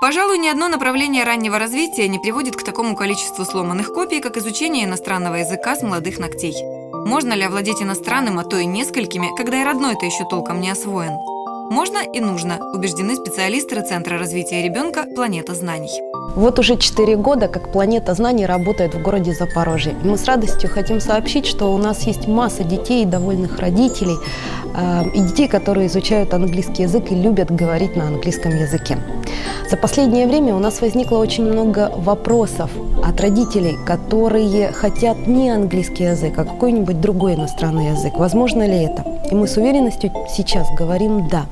Пожалуй, ни одно направление раннего развития не приводит к такому количеству сломанных копий, как изучение иностранного языка с молодых ногтей. Можно ли овладеть иностранным, а то и несколькими, когда и родной-то еще толком не освоен? Можно и нужно, убеждены специалисты Центра развития ребенка «Планета знаний». Вот уже 4 года, как «Планета знаний» работает в городе Запорожье. И мы с радостью хотим сообщить, что у нас есть масса детей, довольных родителей, э, и детей, которые изучают английский язык и любят говорить на английском языке. За последнее время у нас возникло очень много вопросов от родителей, которые хотят не английский язык, а какой-нибудь другой иностранный язык. Возможно ли это? И мы с уверенностью сейчас говорим «да»,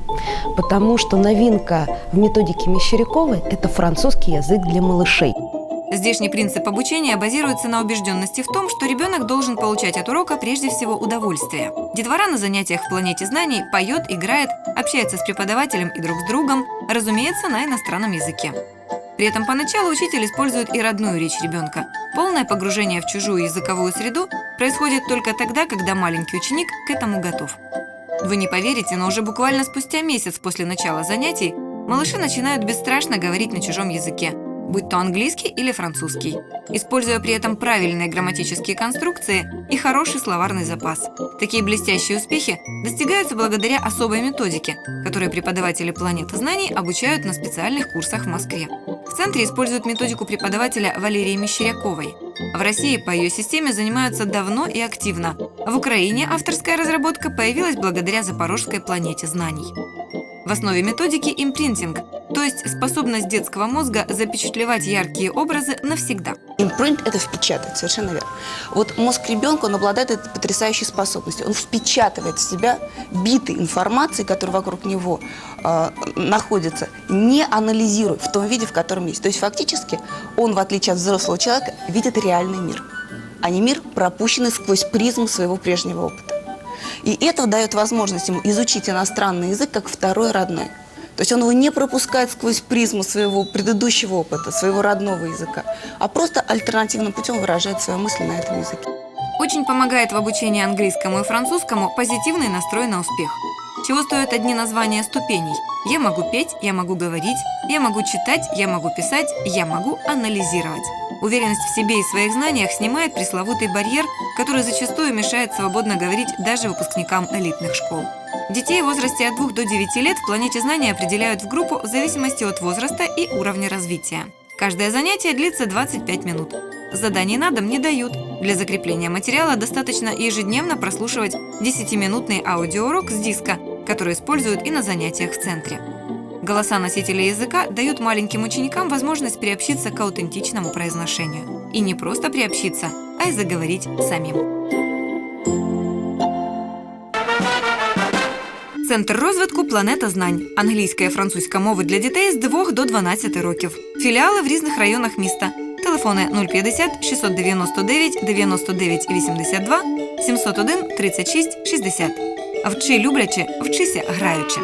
потому что новинка в методике Мещеряковой – это французский язык для малышей. Здешний принцип обучения базируется на убежденности в том, что ребенок должен получать от урока прежде всего удовольствие. Детвора на занятиях в планете знаний поет, играет, общается с преподавателем и друг с другом, разумеется, на иностранном языке. При этом поначалу учитель использует и родную речь ребенка. Полное погружение в чужую языковую среду происходит только тогда, когда маленький ученик к этому готов. Вы не поверите, но уже буквально спустя месяц после начала занятий малыши начинают бесстрашно говорить на чужом языке – будь то английский или французский, используя при этом правильные грамматические конструкции и хороший словарный запас. Такие блестящие успехи достигаются благодаря особой методике, которой преподаватели «Планеты знаний» обучают на специальных курсах в Москве. Центре используют методику преподавателя Валерии Мещеряковой. В России по ее системе занимаются давно и активно. В Украине авторская разработка появилась благодаря Запорожской планете знаний. В основе методики импринтинг, то есть способность детского мозга запечатлевать яркие образы навсегда. Импринт – это впечатать, совершенно верно. Вот мозг ребенка, он обладает этой потрясающей способностью. Он впечатывает в себя биты информации, которые вокруг него э, находятся, не анализируя в том виде, в котором есть. То есть фактически он, в отличие от взрослого человека, видит реальный мир, а не мир, пропущенный сквозь призму своего прежнего опыта. И это дает возможность ему изучить иностранный язык как второй родной. То есть он его не пропускает сквозь призму своего предыдущего опыта, своего родного языка, а просто альтернативным путем выражает свои мысли на этом языке. Очень помогает в обучении английскому и французскому позитивный настрой на успех. Чего стоят одни названия ступеней? Я могу петь, я могу говорить, я могу читать, я могу писать, я могу анализировать. Уверенность в себе и своих знаниях снимает пресловутый барьер, который зачастую мешает свободно говорить даже выпускникам элитных школ. Детей в возрасте от 2 до 9 лет в планете знаний определяют в группу в зависимости от возраста и уровня развития. Каждое занятие длится 25 минут. Заданий на дом не дают. Для закрепления материала достаточно ежедневно прослушивать 10-минутный аудиоурок с диска, который используют и на занятиях в центре. Голоса носителей языка дают маленьким ученикам возможность приобщиться к аутентичному произношению. И не просто приобщиться, а и заговорить самим. Центр розвитку Планета знань. Англійська і французька мови для дітей з 2 до 12 років. Філіали в різних районах міста. Телефони 050 699 99 82 701 36 60. Вчи люблячи, вчися граючи.